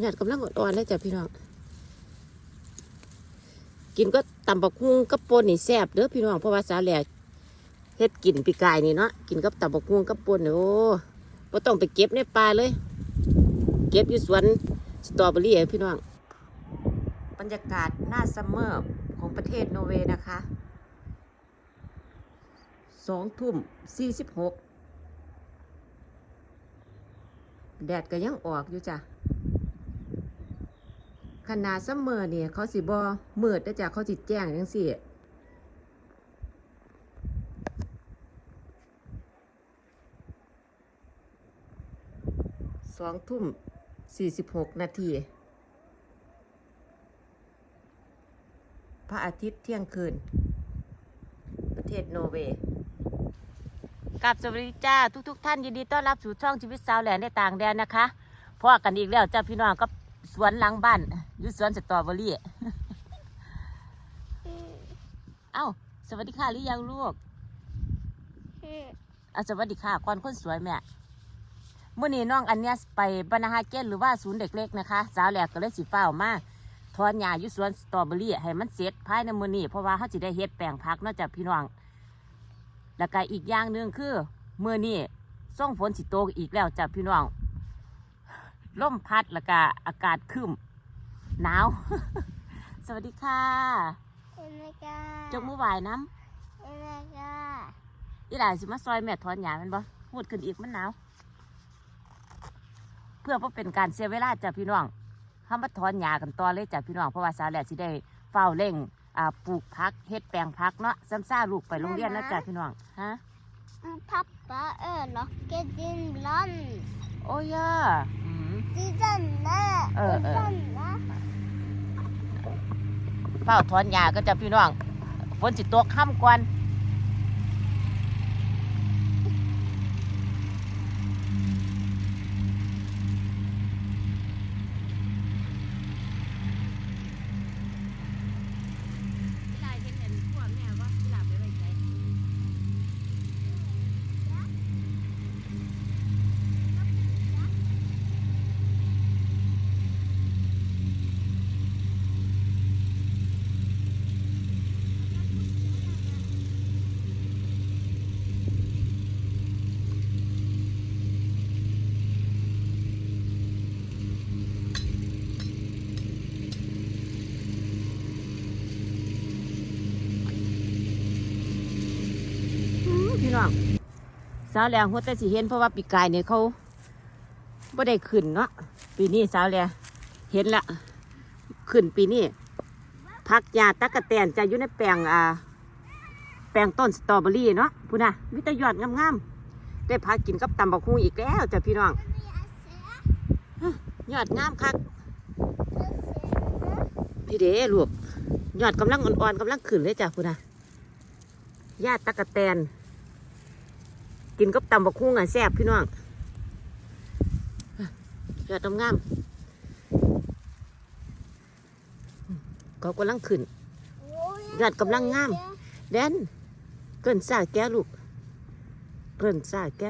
หยาดกำลังอ่อนๆเลยจ้ะพี่น้อง กินก็ตำบักฮุ่งกับปนนี่แซ่บเด้อพี่น้องเพราะว่าสาแหลกเฮ็ดกินปีกายนี่เนาะกินกับตำบักฮุ่งกับปนนี่โอ้บ่ต้องไปเก็บในป่าเลย เก็บอยู่สวนสตรอเบอรี่พี่น้อง บรรยากาศหน้าซัมเมอร์ของประเทศโนเวย์นะคะสองทุ่มสี่สิบหกแดดก็ยังออกอยู่จ้ะ ขนาดซัมเมอร์เนี่ยเขาสิบอมืดนะจ๊ะเขาสิแจ้งจังสิสองทุ่มสี่สิบหกนาที พระอาทิตย์เที่ยงคืน ประเทศโนเวย์กับสวัสดีจ้าทุกๆทท่านยินดีต้อนรับสู่ช่องชีวิตสาวแหลนในต่างแดนนะคะพ่อกันอีกแล้วจ้าพี่น้องก็สวนหลังบ้าน ยูสวนสตรอเบอรี่เอ้า สวัสดีค่ะหรือยังลูกอะสวัสดีค่ะก่อนคนสวยแม่เมื่อนี้น้องอันเนี้ยไปบรรณาฮาเกนหรือว่าศูนย์เด็กเล็กนะคะ สาวแหลกก็เลยสีฟ้ามาถอนหญ้ายูสวนสตรอเบอรี่ให้มันเสร็จภายในมื้อนี้เพราะว่าเขาจะได้เฮ็ดแปลงพักนอกจากพี่น้องแล้วก็อีกอย่างหนึ่งคือมื้อนี้ส่งฝนสิตอีกแล้วจ้ะพี่น้องลมพัดแล้วก็อากาศครึม หนาว สวัสดีค่ะจกมือไหวน้ำอีหลายสิมาซอยแม่ถอนหญ้าแมันบ่พูดขึ้นอีกมันหนาว เพื่อบ่เป็นการเสียเวลาจ้ะพี่น้องเขามาถอนหญ้ากันต่อเลยจ้ะพี่น้องเพราะว่าสาวแหละสิได้เฝ้าเร่งอ่าปลูกพักเฮ็ดแปลงพักเนาะซ้ำซ่าลูกไปโรงเรียนนะจ้ะพี่น้องฮะ Pappa överlockar ibland. โอ้ย่า ฝ้าถอนหญ้าก็จะพี่น้องฝนสิตกค่ำก่อน พี่น้องสาวแหลงหัวแต่สิเห็นเพราะว่าปีกายเนี่ยเขาบ่ได้ขึ้นเนาะปีนี้สาวแหลเห็นละขึ้นปีนี้พักยาตะกะแตนจะอยู่ในแปลงอ่าแปลงต้นสตรอเบอรี่เนาะพูนะมิตรยอดงามๆได้พักกินกับตำบักหุ่งอีกแล้วจ้ะพี่น้องยอดงามคักพี่เด้ลูกยอดกำลังอ่อนๆกำลังขึ้นเลยจ้ะพูนะญาติตะกะแตน กินกับตำบักหุ่งอะแซ่บพี่น้องยอดงามๆเขากำลังขึ้น Gạt cầm lăng ngam. แดนเกินสาแกลูกเกินสาแก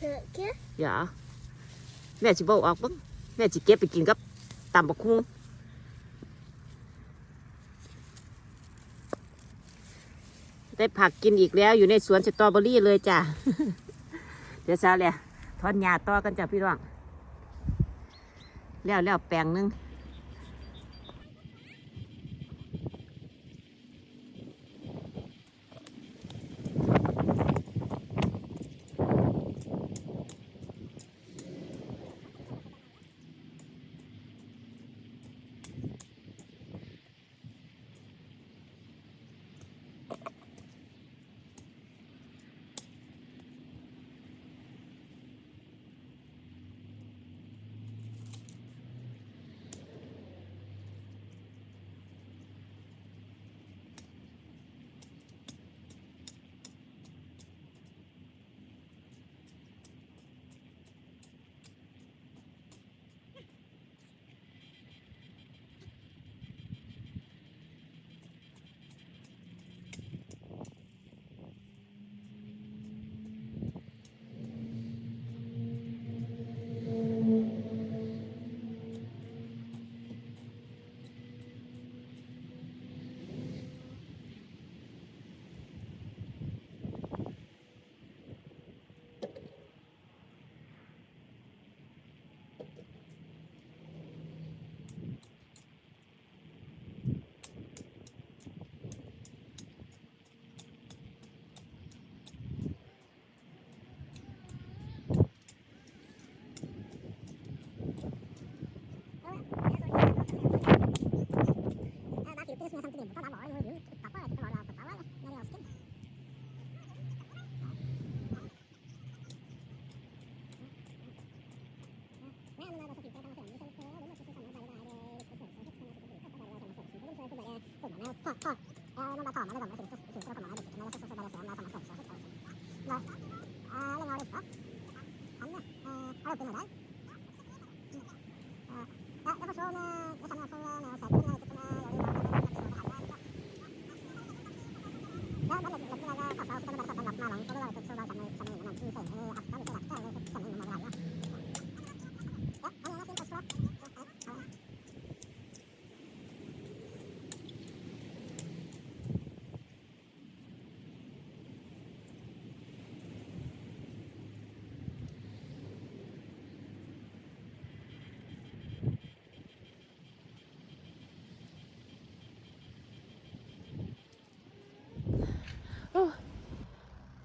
Söker. อย่าแม่สิบอกออกบ้างแม่สิเก็บไปกินกับตำบักหุ่ง ได้ผักกินอีกแล้วอยู่ในสวนสตรอเบอรี่เลยจ้ะ เดี๋ยวซาเลยทอนหญ้าต่อกันจ้ะพี่น้อง แล้วแล้วแปลงนึง Jeg får se om jeg kjenner i hvert fall med å se på eh,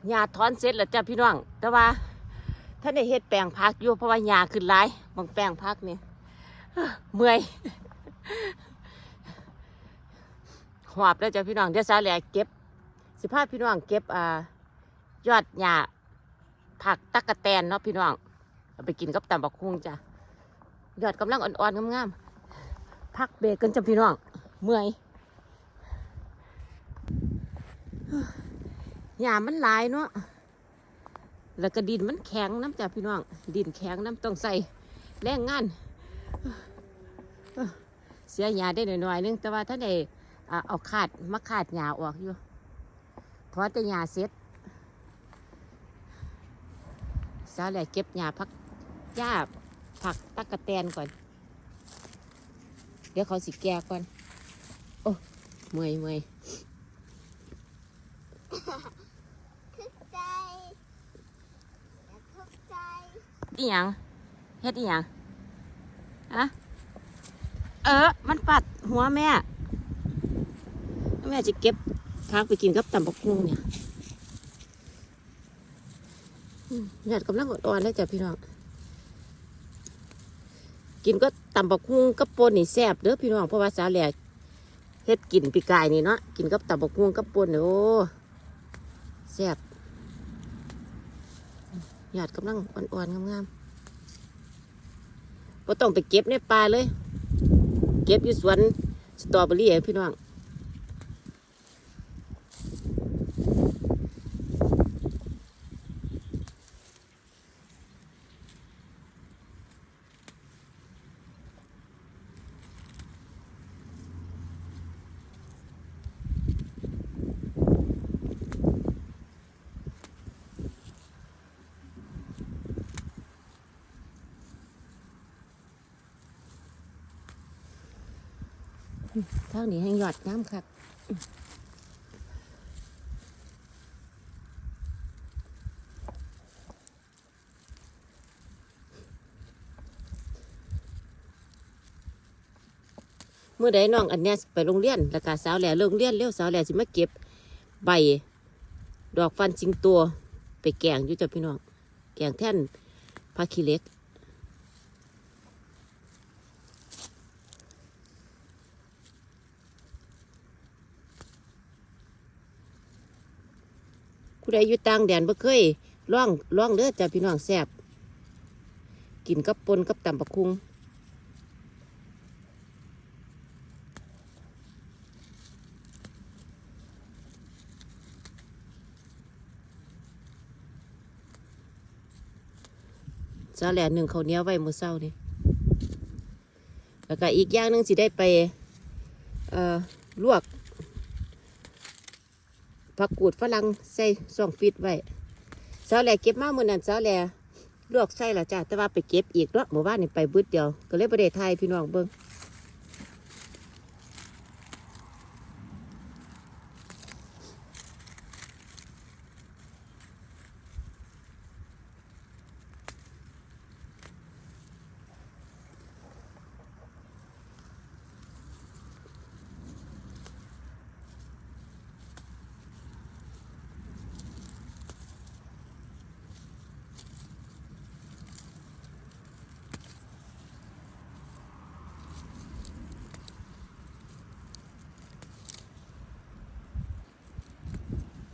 หญ้าถอนเสร็จแล้วจ้ะพี่น้อง แต่ว่าท่านได้เฮ็ดแปลงพักอยู่เพราะว่าหญ้าขึ้นหลายบางแปลงพักนี่เมื่อยหอบแล้วจ้ะพี่น้องเดี๋ยวสาแหลเก็บ สิพาพี่น้องเก็บอ่ายอดหญ้าผักตักกะแตนเนาะพี่น้องเอาไปกินกับตำบักคุงจ้ะยอดกำลังอ่อนๆงามๆพักเบรกกันจ้ะพี่น้องเมื่อย หญ้ามันหลายเนาะแล้วก็ดินมันแข็งน้ำจ้ะพี่น้อง ดินแข็งน้ำต้องใส่แรงงาน เสียหญ้าได้หน่อยๆนึง แต่ว่าถ้าได้เอาขาดมาขาดหญ้าออกอยู่เพราะแต่หญ้าเสร็จสาวแหละเก็บหญ้าพักหญ้าผักตักกะแตนก่อน เดี๋ยวเขาสิแก่ก่อน โอ้เมื่อยเมื่อย ทุกใจอย่าทุกใจ อีหยังเฮ็ดอีหยังอะเออ มันปัดหัวแม่ แม่จะเก็บพักไปกินกับตำบักหุ่งเนี่ยหยาดกำลังอ่อนๆเลยจ้ะพี่น้องกินก็ตำบักหุ่งกับปนนี่แซ่บเด้อพี่น้องเพราะว่าสาวแหลกเฮ็ดกินปีกายนี่เนาะกินกับตำบักหุ่งกับปนนี่โอ้แซ่บ หยาดกำลังอ่อนๆงามๆบ่ต้องไปเก็บในป่าเลย เก็บอยู่สวนสตรอเบอรี่พี่น้อง ทางนี้ให้หยอดน้ำครับเมื่อใดน้องอันเนี้ยไปโรงเรียนแล้วก็สาวแหล่โรงเรียนเร็วสาวแหล่สิมาเก็บใบ ดอกฟันจิงตัว ไปแกงอยู่จ้ะพี่น้อง แกงแท่นผักขี้เล็ก ใดอยู่ต่างแดนบ่เคยล่องล่องเด้อจ้าพี่น้องแซ่บกินกับปนกับตำบักคุงซาแหล่หนึ่งเขาเนี้ยไว้มื้อเช้านี่แล้วก็อีกอย่างหนึงสิได้ไป เอ่อ ลวก ผักกูดฝรั่งใส่ซองฟิตไว้สาวแหล่เก็บมาเมื่อนั้นสาวแหล่ลวกใส่และจ้ะแต่ว่าไปเก็บอีกเนาะหมู่บ้านนี่ไปบึดเดียว ก็เลยประเดทายพี่น้องเบิ้ง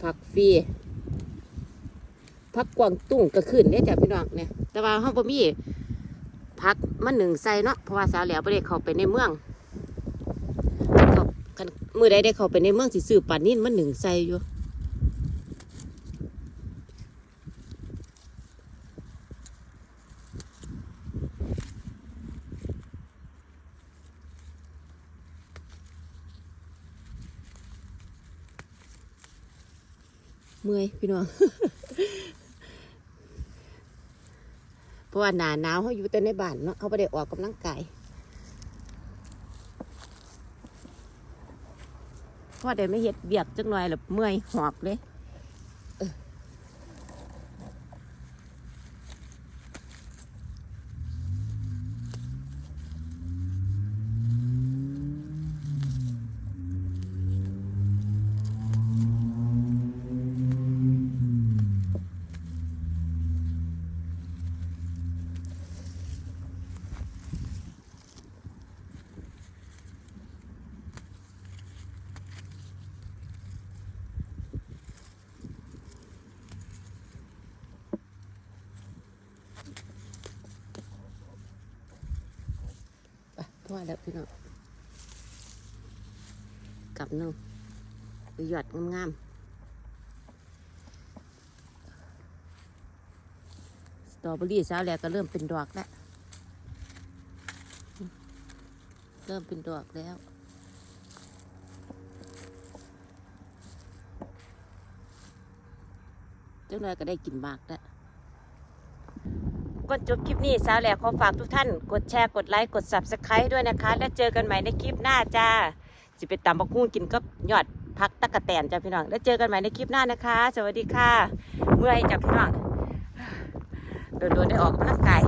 ผักฟรีผักกวางตุ้งก็ขึ้นได้จ้ะพี่น้องเนี่ยแต่ว่าห้องบ่มีผักมันหนึ่งใส่เนาะเพราะว่าสาวแหล้วไม่ได้เข้าไปในเมืองเขาคันมือใดได้เข้าไปในเมืองสิซื้อปลานิ่นมันหนึ่งใส่อยู่ มื่อยพี่น้องเพราะว่าหนาหนาวเขาอยู่แต่ในบ้านเนาะเขาไม่ได้ออกกำลังกายพ่อได้ไม่เห็ดเบียกจังหน่อยหรือเมื่อยหอบเลย ไปพ่อแล้วพี่น้องกลับนึงไปหยอดงามๆสตรอเบอรี่สาแหลกก็เริ่มเป็นดอกแล้ว เริ่มเป็นดอกแล้วเจ้าหน่อยก็ได้กินมากแล้ว ก็จบคลิปนี้สาวแหลกขอฝากทุกท่าน กดแชร์ กดไลค์ กด subscribe ด้วยนะคะ แล้วเจอกันใหม่ในคลิปหน้าจ้า สิไปตำบักกุ้งกินก็ยอดพักตะกะแตนจ้าพี่น้อง แล้วเจอกันใหม่ในคลิปหน้านะคะ สวัสดีค่ะ เมื่อยจ้าพี่น้องโดนๆได้ออกกำลังกาย